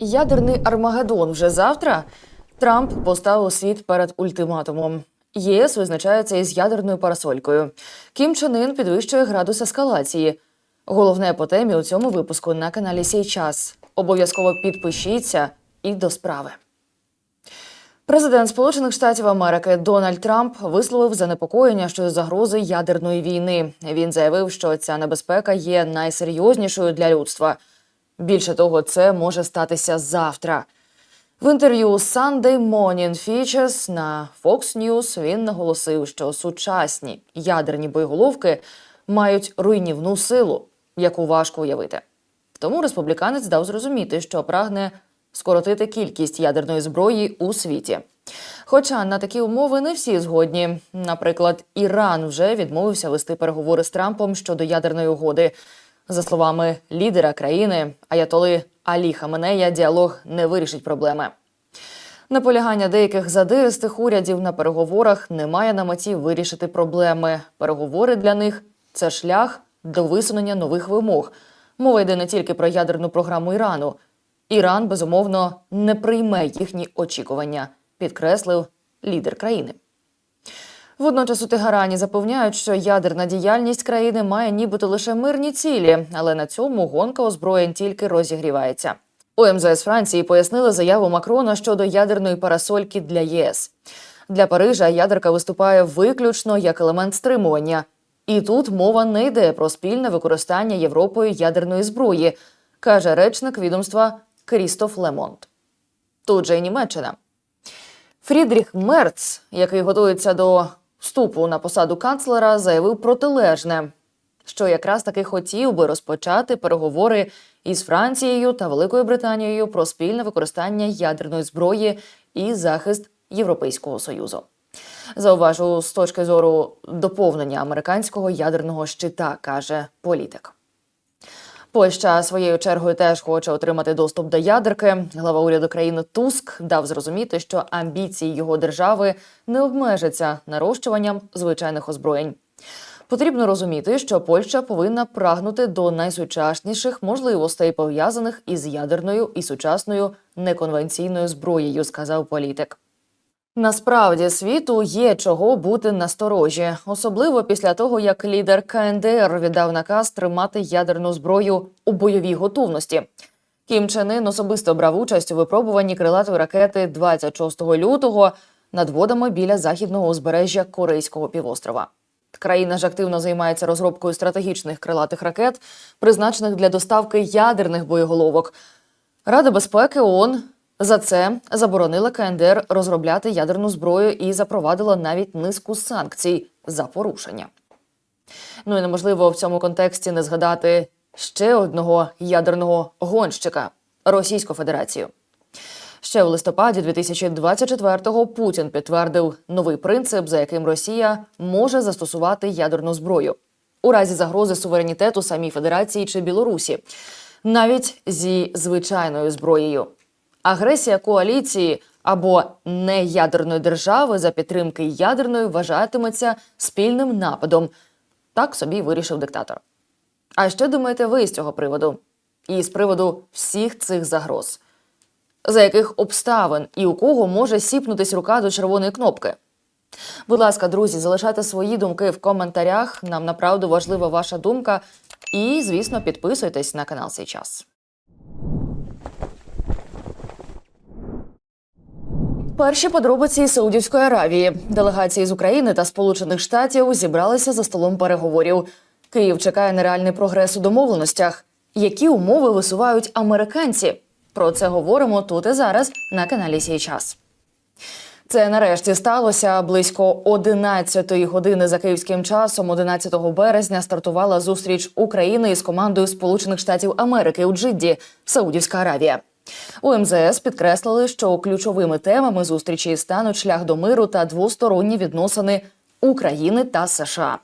Ядерний Армагеддон вже завтра. Трамп поставив світ перед ультиматумом. ЄС визначається із ядерною парасолькою. Кім Чен Ін підвищує градус ескалації. Головне по темі у цьому випуску на каналі Сій час. Обов'язково підпишіться і до справи. Президент Сполучених Штатів Америки Дональд Трамп висловив занепокоєння щодо загрози ядерної війни. Він заявив, що ця небезпека є найсерйознішою для людства. Більше того, це може статися завтра. В інтерв'ю Sunday Morning Features на Fox News він наголосив, що сучасні ядерні боєголовки мають руйнівну силу, яку важко уявити. Тому республіканець дав зрозуміти, що прагне скоротити кількість ядерної зброї у світі. Хоча на такі умови не всі згодні. Наприклад, Іран вже відмовився вести переговори з Трампом щодо ядерної угоди. За словами лідера країни Аятоли Алі Хаменея, діалог не вирішить проблеми. Наполягання деяких задиристих урядів на переговорах не має на меті вирішити проблеми. Переговори для них це шлях до висунення нових вимог. Мова йде не тільки про ядерну програму Ірану. Іран безумовно не прийме їхні очікування, підкреслив лідер країни. Водночас у Тегерані запевняють, що ядерна діяльність країни має нібито лише мирні цілі, але на цьому гонка озброєнь тільки розігрівається. У МЗС Франції пояснили заяву Макрона щодо ядерної парасольки для ЄС. Для Парижа ядерка виступає виключно як елемент стримування. І тут мова не йде про спільне використання Європою ядерної зброї, каже речник відомства Крістоф Лемонт. Тут же й Німеччина. Фрідріх Мерц, який готується до вступу на посаду канцлера, заявив протилежне, що якраз таки хотів би розпочати переговори із Францією та Великою Британією про спільне використання ядерної зброї і захист Європейського союзу. Зауважу з точки зору доповнення американського ядерного щита, каже політик. Польща своєю чергою теж хоче отримати доступ до ядерки. Глава уряду країни Туск дав зрозуміти, що амбіції його держави не обмежаться нарощуванням звичайних озброєнь. Потрібно розуміти, що Польща повинна прагнути до найсучасніших можливостей, пов'язаних із ядерною і сучасною неконвенційною зброєю, сказав політик. Насправді світу є чого бути насторожі, особливо після того, як лідер КНДР віддав наказ тримати ядерну зброю у бойовій готовності. Кім Чен Ын особисто брав участь у випробуванні крилатої ракети 26 лютого над водами біля західного узбережжя Корейського півострова. Країна ж активно займається розробкою стратегічних крилатих ракет, призначених для доставки ядерних боєголовок. Рада безпеки ООН за це заборонила КНДР розробляти ядерну зброю і запровадила навіть низку санкцій за порушення. Ну і неможливо в цьому контексті не згадати ще одного ядерного гонщика Російську Федерацію. Ще у листопаді 2024-го Путін підтвердив новий принцип, за яким Росія може застосувати ядерну зброю у разі загрози суверенітету самій Федерації чи Білорусі, навіть зі звичайною зброєю. Агресія коаліції або неядерної держави за підтримки ядерної вважатиметься спільним нападом. Так собі вирішив диктатор. А що думаєте ви з цього приводу? І з приводу всіх цих загроз? За яких обставин і у кого може сіпнутись рука до червоної кнопки? Будь ласка, друзі, залишайте свої думки в коментарях. Нам направду важлива ваша думка. І, звісно, підписуйтесь на канал «Сей час. Перші подробиці Саудівської Аравії. Делегації з України та Сполучених Штатів зібралися за столом переговорів. Київ чекає на реальний прогрес у домовленостях. Які умови висувають американці? Про це говоримо тут і зараз на каналі Сій час. Це нарешті сталося близько 11-ї години за київським часом. 11 березня стартувала зустріч України із командою Сполучених Штатів Америки у Джидді, Саудівська Аравія. У МЗС підкреслили, що ключовими темами зустрічі стануть шлях до миру та двосторонні відносини України та США.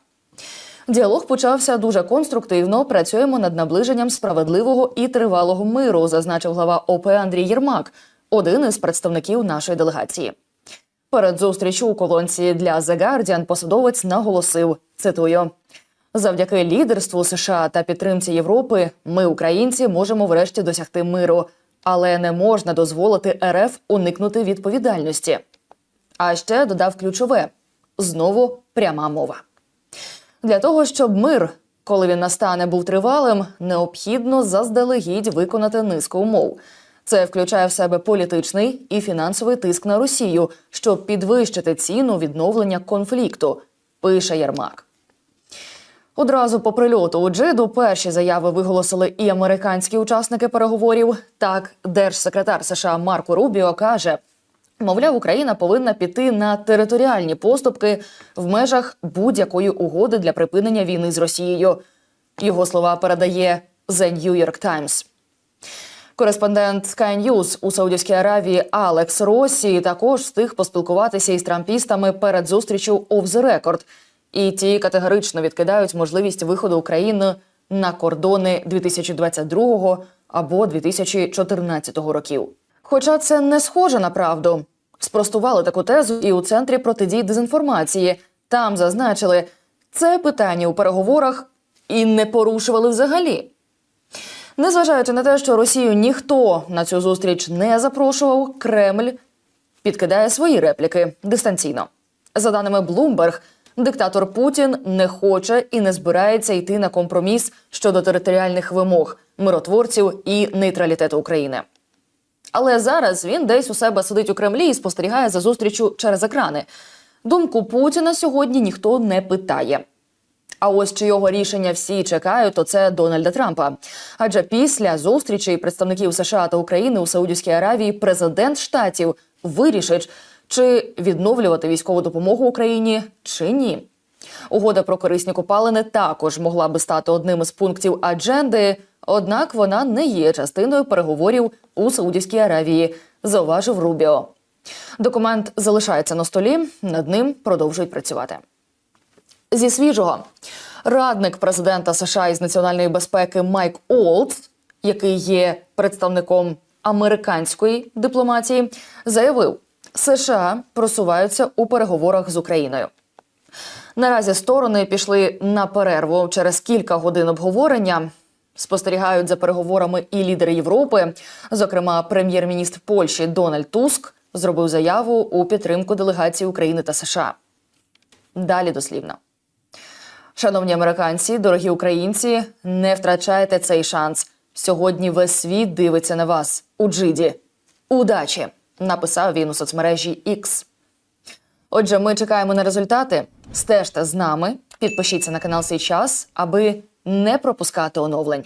Діалог почався дуже конструктивно. Працюємо над наближенням справедливого і тривалого миру, зазначив глава ОП Андрій Єрмак, один із представників нашої делегації. Перед зустрічю у колонці для The Guardian посадовець наголосив: цитую. Завдяки лідерству США та підтримці Європи ми, українці, можемо врешті досягти миру. Але не можна дозволити РФ уникнути відповідальності. А ще додав ключове знову пряма мова. Для того, щоб мир, коли він настане, був тривалим, необхідно заздалегідь виконати низку умов. Це включає в себе політичний і фінансовий тиск на Росію, щоб підвищити ціну відновлення конфлікту, пише Єрмак. Одразу по прильоту у Джиду перші заяви виголосили і американські учасники переговорів. Так, держсекретар США Марко Рубіо каже: мовляв, Україна повинна піти на територіальні поступки в межах будь-якої угоди для припинення війни з Росією. Його слова передає The New York Times. Кореспондент Sky News у Саудівській Аравії Алекс Росі також встиг поспілкуватися із трампістами перед зустрічю off the record. І ті категорично відкидають можливість виходу України на кордони 2022 або 2014 років. Хоча це не схоже на правду. Спростували таку тезу і у центрі протидії дезінформації. Там зазначили, це питання у переговорах і не порушували взагалі. Незважаючи на те, що Росію ніхто на цю зустріч не запрошував, Кремль підкидає свої репліки дистанційно. За даними Bloomberg, диктатор Путін не хоче і не збирається йти на компроміс щодо територіальних вимог миротворців і нейтралітету України. Але зараз він десь у себе сидить у Кремлі і спостерігає за зустрічю через екрани. Думку Путіна сьогодні ніхто не питає. А ось чи його рішення всі чекають, то це Дональда Трампа. Адже після зустрічі представників США та України у Саудівській Аравії президент штатів вирішить, чи відновлювати військову допомогу Україні чи ні. Угода про корисні копалини також могла би стати одним із пунктів адженди, однак вона не є частиною переговорів у Саудівській Аравії, зауважив Рубіо. Документ залишається на столі, над ним продовжують працювати. Зі свіжого радник президента США із національної безпеки Майк Олдс, який є представником американської дипломатії, заявив, США просуваються у переговорах з Україною. Наразі сторони пішли на перерву через кілька годин обговорення. Спостерігають за переговорами і лідери Європи. Зокрема, прем'єр-міністр Польщі Дональд Туск зробив заяву у підтримку делегації України та США. Далі дослівно. Шановні американці, дорогі українці, не втрачайте цей шанс. Сьогодні весь світ дивиться на вас у Джиді. Удачі! Написав він у соцмережі X. Отже, ми чекаємо на результати. Стежте з нами, підпишіться на канал «Сей час, аби не пропускати оновлень.